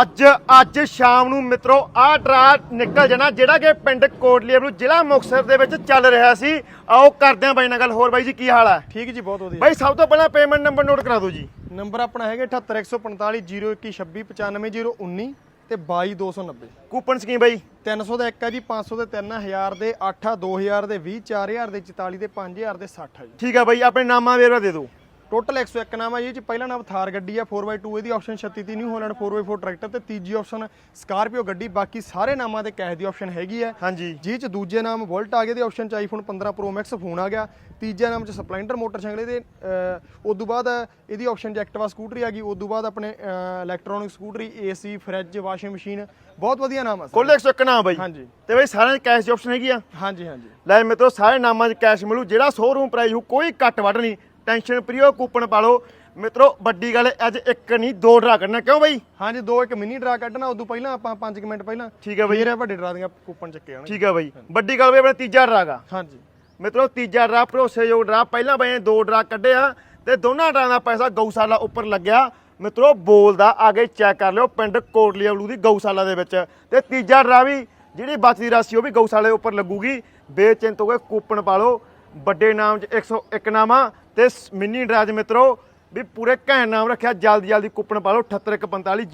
ਅੱਜ ਅੱਜ ਸ਼ਾਮ ਨੂੰ ਮਿੱਤਰੋ ਆਹ ਡਰਾ ਨਿਕਲ ਜਾਣਾ ਜਿਹੜਾ ਕਿ ਪਿੰਡ ਕੋਟਲੀ ਨੂੰ ਜ਼ਿਲ੍ਹਾ ਮੁਕਤਸਰ ਦੇ ਵਿੱਚ ਚੱਲ ਰਿਹਾ ਸੀ। ਆਓ ਕਰਦੇ ਆਂ ਬਾਈ ਨਾਲ ਗੱਲ। ਹੋਰ ਬਾਈ ਜੀ ਕੀ ਹਾਲ ਹੈ? ਠੀਕ ਜੀ ਬਹੁਤ ਵਧੀਆ। ਬਾਈ ਸਭ ਤੋਂ ਪਹਿਲਾਂ ਪੇਮੈਂਟ ਨੰਬਰ ਨੋਟ ਕਰਾ ਦਿਓ ਜੀ। ਨੰਬਰ ਆਪਣਾ ਹੈਗਾ 78145021269519 ਤੇ 22290 ਕੂਪਨ ਸਕੀਮ ਬਾਈ? 300 ਦਾ ਇੱਕ ਹੈ ਜੀ 500 ਦੇ 3000 ਦੇ 8 ਆ 2000 ਦੇ 20 4000 ਦੇ 44 ਦੇ 5000 ਦੇ 60 ਆ ਜੀ। ਠੀਕ ਆ ਬਾਈ ਆਪਣੇ ਨਾਮਾਂ ਵੇਰਵਾ ਦੇ ਦਿਓ। ਟੋਟਲ 101 ਨਾਮ ਹੈ ਜੀ ਚ ਪਹਿਲਾ ਨਾਮ ਥਾਰ ਗੱਡੀ ਆ 4x2 ਇਹਦੀ ਆਪਸ਼ਨ 36 ਤੀ ਨਿਊ ਹੋਲੈਂਡ 4x4 ਟਰੈਕਟਰ ਤੇ ਤੀਜੀ ਆਪਸ਼ਨ ਸਕਾਰਪੀਓ ਗੱਡੀ ਬਾਕੀ ਸਾਰੇ ਨਾਮਾਂ ਤੇ ਕੈਸ਼ ਦੀ ਆਪਸ਼ਨ ਹੈਗੀ ਹੈ ਹਾਂਜੀ। ਜੀ ਚ ਦੂਜੇ ਨਾਮ ਵੋਲਟ ਆ ਗਏ ਦੀ ਆਪਸ਼ਨ ਚ ਆਈਫੋਨ 15 ਪ੍ਰੋ ਮੈਕਸ ਫੋਨ ਆ ਗਿਆ। ਤੀਜਾ ਨਾਮ ਚ ਸਪਲੈਂਡਰ ਮੋਟਰਸਾਈਕਲ ਇਹਦੇ ਉਸ ਤੋਂ ਬਾਅਦ ਇਹਦੀ ਆਪਸ਼ਨ ਚ ਐਕਟਿਵਾ ਸਕੂਟਰੀ ਆ ਗਈ ਉਸ ਤੋਂ ਬਾਅਦ ਆਪਣੇ ਇਲੈਕਟ੍ਰੋਨਿਕ ਸਕੂਟਰੀ ਏਸੀ ਫ੍ਰਿਜ ਵਾਸ਼ਿੰਗ ਮਸ਼ੀਨ ਬਹੁਤ ਵਧੀਆ ਨਾਮ ਆ। ਕੁੱਲ 101 ਨਾਮ ਬਾਈ। ਹਾਂਜੀ। ਤੇ ਬਾਈ ਸਾਰਿਆਂ ਦੀ ਕੈਸ਼ ਦੀ ਆਪਸ਼ਨ ਹੈਗੀ ਆ। ਹਾਂਜੀ ਹਾਂਜੀ। ਲੈ ਮਿੱਤਰੋ ਸਾਰੇ ਨਾਮਾਂ 'ਚ ਕੈਸ਼ ਮਿਲੂ ਜਿਹੜਾ ਸ਼ੋਰੂਮ ਪ੍ਰਾਈਸ ਹੋ ਕੋਈ ਘੱਟ ਵੱਧ ਨਹੀਂ। ਟੈਨਸ਼ਨ ਫਰੀ ਕੂਪਨ ਪਾ ਲਓ। ਮਿੱਤਰੋ ਵੱਡੀ ਗੱਲ ਹੈ, ਅੱਜ ਇੱਕ ਨਹੀਂ ਦੋ ਡਰਾ ਕਰਨਾ ਕਿਉਂ ਬਾਈ? ਹਾਂਜੀ ਦੋ ਇੱਕ ਮਿੰਨੀ ਡਰਾ ਕੱਢਣਾ ਉਦੋਂ ਪਹਿਲਾਂ ਆਪਾਂ 5 ਮਿੰਟ ਪਹਿਲਾਂ। ਠੀਕ ਹੈ ਬਾਈ। ਇਹ ਵੱਡੇ ਡਰਾ ਦੀਆਂ ਕੂਪਨ ਚੱਕੇ ਆਣਗੇ ਠੀਕ ਆ ਬਾਈ। ਵੱਡੀ ਗੱਲ ਵੀ ਆਪਣਾ ਤੀਜਾ ਡਰਾਗਾ ਹਾਂਜੀ। ਮਿੱਤਰੋ ਤੀਜਾ ਡਰਾ ਭਰੋਸੇਯੋਗ ਡਰਾ। ਪਹਿਲਾਂ ਬਾਈ ਦੋ ਡਰਾ ਕੱਢੇ ਆ ਤੇ ਦੋਨਾਂ ਡਰਾਂ ਦਾ ਪੈਸਾ ਗਊਸ਼ਾਲਾ ਉੱਪਰ ਲੱਗਿਆ। ਮਿੱਤਰੋ ਬੋਲਦਾ ਆਗੇ ਚੈੱਕ ਕਰ ਲਿਓ ਪਿੰਡ ਕੋਟਲੀ ਅਵਲੂ ਦੀ ਗਊਸ਼ਾਲਾ ਦੇ ਵਿੱਚ। ਤੇ ਤੀਜਾ ਡਰਾ ਵੀ ਜਿਹੜੀ ਬਚਦੀ ਰਾਸ਼ੀ ਉਹ ਵੀ ਗਊਸ਼ਾਲੇ ਉੱਪਰ ਲੱਗੂਗੀ। ਬੇਚਿੰਤ ਹੋ ਕੇ ਕੂਪਨ ਪਾ ਲਓ। ਵੱਡੇ ਨਾਮ 'ਚ 101 ਨਾਮਾ ਤੇ ਮਿੰਨੀ ਡਰਾਜ ਮਿੱਤਰੋ ਵੀ ਪੂਰੇ ਘੈਂਟ ਨਾਮ ਰੱਖਿਆ। ਜਲਦੀ ਜਲਦੀ ਕੂਪਨ ਪਾ ਲਓ। 78145